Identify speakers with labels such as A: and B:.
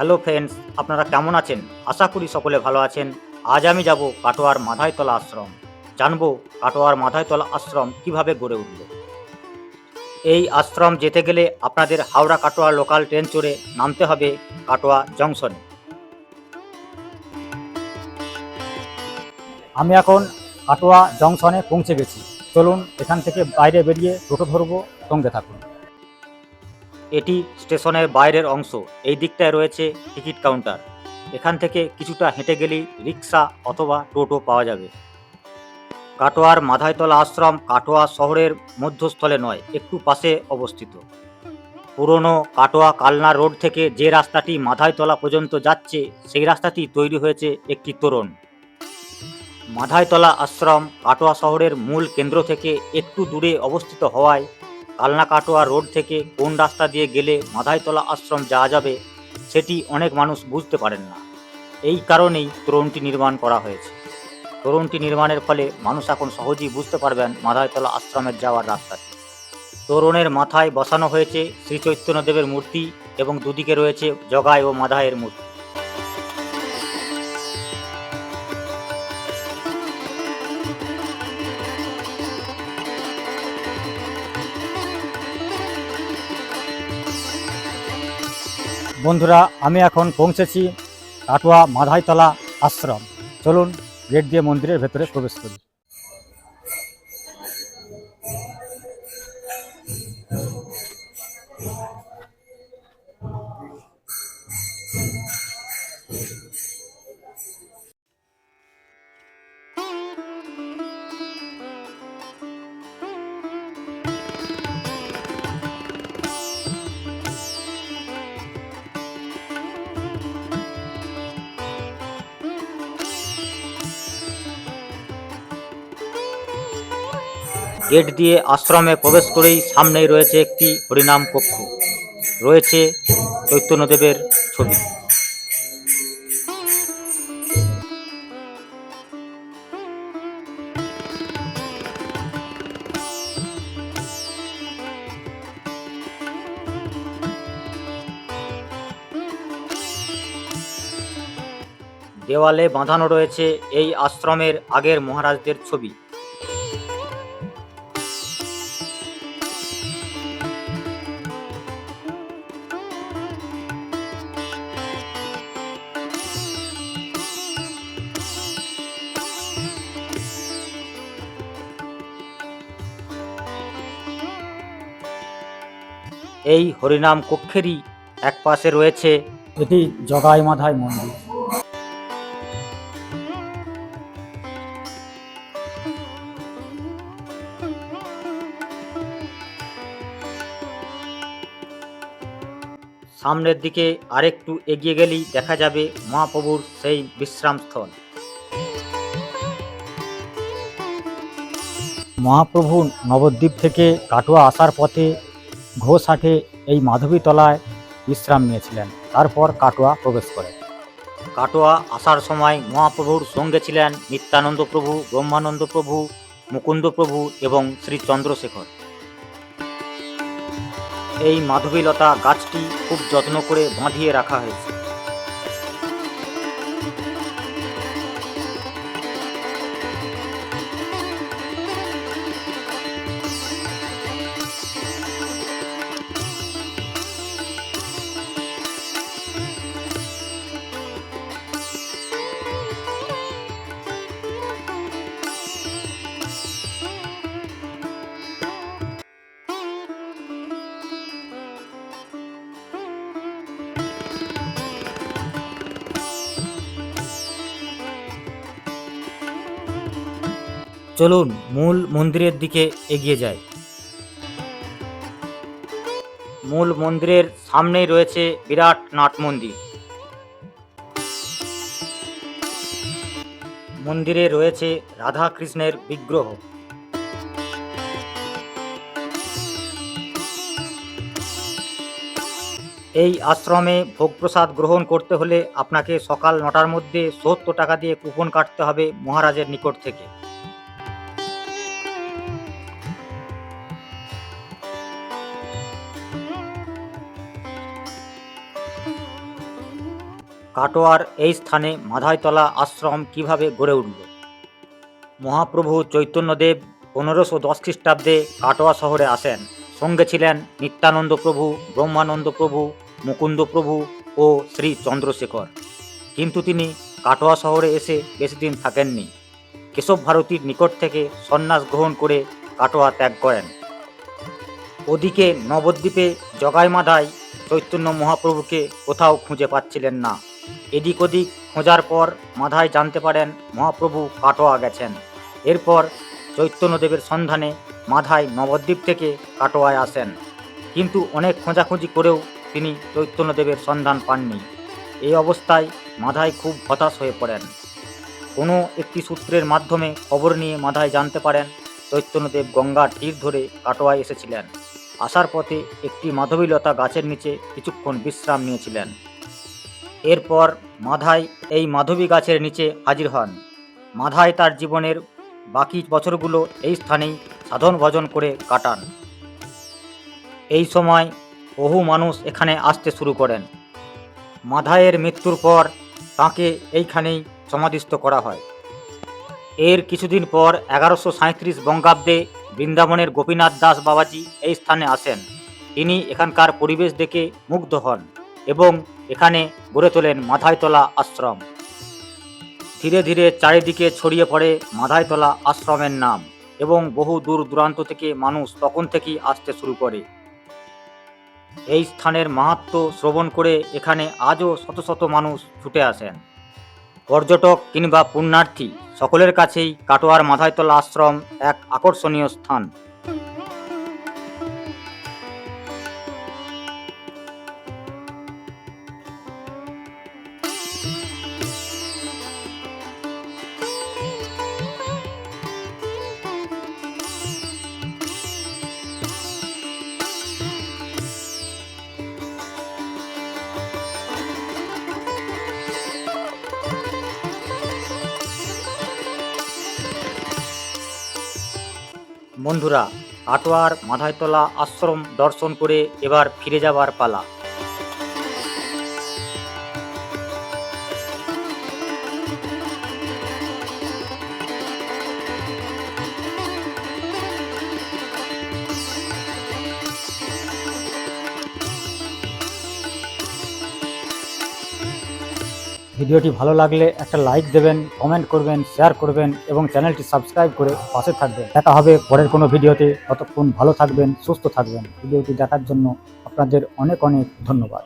A: Hello friends, আপনারা কেমন আছেন? আশা করি সকলে ভালো আছেন। আজ আমি যাব কাটোয়ার মাধাইতলা আশ্রম। জানব কাটোয়ার মাধাইতলা আশ্রম কীভাবে গড়ে উঠল। এই আশ্রম যেতে গেলে আপনাদের হাওড়া কাটোয়া লোকাল ট্রেন চড়ে নামতে হবে কাটোয়া জংশনে আমি এখন কাটোয়া জংশনে পৌঁছে গেছি। চলুন এখান থেকে বাইরে বেরিয়ে টোটো ধরবো, সঙ্গে থাকুন। এটি স্টেশনের বাইরের অংশ। এই দিকটায় রয়েছে টিকিট কাউন্টার। এখান থেকে কিছুটা হেঁটে গেলেই রিক্সা অথবা টোটো পাওয়া যাবে। কাটোয়ার মাধাইতলা আশ্রম কাটোয়া শহরের মধ্যস্থলে নয়, একটু পাশে অবস্থিত। পুরনো কাটোয়া কালনা রোড থেকে যে রাস্তাটি মাধাইতলা পর্যন্ত যাচ্ছে, সেই রাস্তাটি তৈরি হয়েছে একটি তোরণ। মাধাইতলা আশ্রম কাটোয়া শহরের মূল কেন্দ্র থেকে একটু দূরে অবস্থিত হওয়ায় কালনা কাটোয়া রোড থেকে কোন রাস্তা দিয়ে গেলে মাধাইতলা আশ্রম যাওয়া যাবে সেটি অনেক মানুষ বুঝতে পারেন না। এই কারণেই তোরণটি নির্মাণ করা হয়েছে। তোরণটি নির্মাণের ফলে মানুষ এখন সহজেই বুঝতে পারবেন মাধাইতলা আশ্রমের যাওয়ার রাস্তাটি। তোরণের মাথায় বসানো হয়েছে শ্রী চৈতন্যদেবের মূর্তি এবং দুদিকে রয়েছে জগাই ও মাধায়ের মূর্তি। বন্ধুরা আমি এখন পৌঁছেছি কাটোয়া মাধাইতলা আশ্রম। চলুন গেট দিয়ে মন্দিরের ভেতরে প্রবেশ করি। গেট দিয়ে আশ্রমে প্রবেশ করেই সামনেই রয়েছে একটি হরিনাম কক্ষ। রয়েছে চৈতন্যদেবের ছবি। দেওয়ালে বাঁধানো রয়েছে এই আশ্রমের আগের মহারাজদের ছবি। এই হরিনাম কক্ষেরই এক পাশে রয়েছে এটি জগাই মাধায় মন্দির। সামনের দিকে আরেকটু এগিয়ে গেলেই দেখা যাবে মহাপ্রভুর সেই বিশ্রামস্থল মহাপ্রভু নবদ্বীপ থেকে কাটোয়া আসার পথে ঘোষহাটে এই মাধবীতলায় বিশ্রাম নিয়েছিলেন। তারপর কাটোয়া প্রবেশ করে। কাটোয়া আসার সময় মহাপ্রভুর সঙ্গে ছিলেন নিত্যানন্দ প্রভু, ব্রহ্মানন্দ প্রভু, মুকুন্দ প্রভু এবং শ্রী চন্দ্রশেখর। এই মাধবীলতা গাছটি খুব যত্ন করে বাঁধিয়ে রাখা হয়েছে। চলুন মূল মন্দিরের দিকে এগিয়ে যাই। মূল মন্দিরের সামনেই রয়েছে বিরাট নাট মন্দির। মন্দিরে রয়েছে রাধা কৃষ্ণের বিগ্রহ। এই আশ্রমে ভোগ প্রসাদ গ্রহণ করতে হলে আপনাকে সকাল নটার মধ্যে সত্তর টাকা দিয়ে কুপন কাটতে হবে মহারাজের নিকট থেকে। কাটোয়ার এই স্থানে মাধাইতলা আশ্রম কীভাবে গড়ে উঠল? মহাপ্রভু চৈতন্যদেব পনেরোশো দশ খ্রিস্টাব্দে কাটোয়া শহরে আসেন। সঙ্গে ছিলেন নিত্যানন্দ প্রভু, ব্রহ্মানন্দ প্রভু, মুকুন্দ প্রভু ও শ্রী চন্দ্রশেখর। কিন্তু তিনি কাটোয়া শহরে এসে বেশি দিন থাকেননি। কেশব ভারতীর নিকট থেকে সন্ন্যাস গ্রহণ করে কাটোয়া ত্যাগ করেন। ওদিকে নবদ্বীপে জগাই মাধাই চৈতন্য মহাপ্রভুকে কোথাও খুঁজে পাচ্ছিলেন না। এদিক ওদিক খোঁজার পর মাধায় জানতে পারেন মহাপ্রভু কাটোয়া গেছেন। এরপর চৈতন্যদেবের সন্ধানে মাধায় নবদ্বীপ থেকে কাটোয়ায় আসেন। কিন্তু অনেক খোঁজাখুঁজি করেও তিনি চৈতন্যদেবের সন্ধান পাননি। এই অবস্থায় মাধায় খুব হতাশ হয়ে পড়েন। কোনো একটি সূত্রের মাধ্যমে খবর নিয়ে মাধায় জানতে পারেন চৈতন্যদেব গঙ্গার তীর ধরে কাটোয়ায় এসেছিলেন। আসার পথে একটি মাধবীলতা গাছের নিচে কিছুক্ষণ বিশ্রাম নিয়েছিলেন। এরপর মাধাই এই মাধবী গাছের নিচে হাজির হন। মাধাই তার জীবনের বাকি বছরগুলো এই স্থানেই সাধন ভজন করে কাটান। এই সময় বহু মানুষ এখানে আসতে শুরু করেন। মাধায়ের মৃত্যুর পর তাঁকে এইখানেই সমাধিস্থ করা হয়। এর কিছুদিন পর এগারোশো সাঁত্রিশ বঙ্গাব্দে বৃন্দাবনের গোপীনাথ দাস বাবাজি এই স্থানে আসেন। তিনি এখানকার পরিবেশ দেখে মুগ্ধ হন। এবং এখানে গড়ে তোলেন মাথায়তলা আশ্রম। ধীরে ধীরে চারিদিকে ছড়িয়ে পড়ে মাথায়তলা আশ্রমের নাম এবং বহু দূর দূরান্ত থেকে মানুষ তখন থেকেই আসতে শুরু করে। এই স্থানের মাহাত্ম শ্রবণ করে এখানে আজও শত শত মানুষ ছুটে আসেন। পর্যটক কিংবা পুণ্যার্থী সকলের কাছেই কাটোয়ার মাথায়তলা আশ্রম এক আকর্ষণীয় স্থান। বন্ধুরা আটোয়ার মাথায়তলা আশ্রম দর্শন করে এবার ফিরে যাবার পালা। ভিডিওটি ভালো লাগলে একটা লাইক দেবেন কমেন্ট করবেন শেয়ার করবেন এবং চ্যানেলটি সাবস্ক্রাইব করে পাশে থাকবেন। দেখা হবে পরের কোনো ভিডিওতে। ততক্ষণ ভালো থাকবেন, সুস্থ থাকবেন। ভিডিওটি দেখার জন্য আপনাদের অনেক অনেক ধন্যবাদ।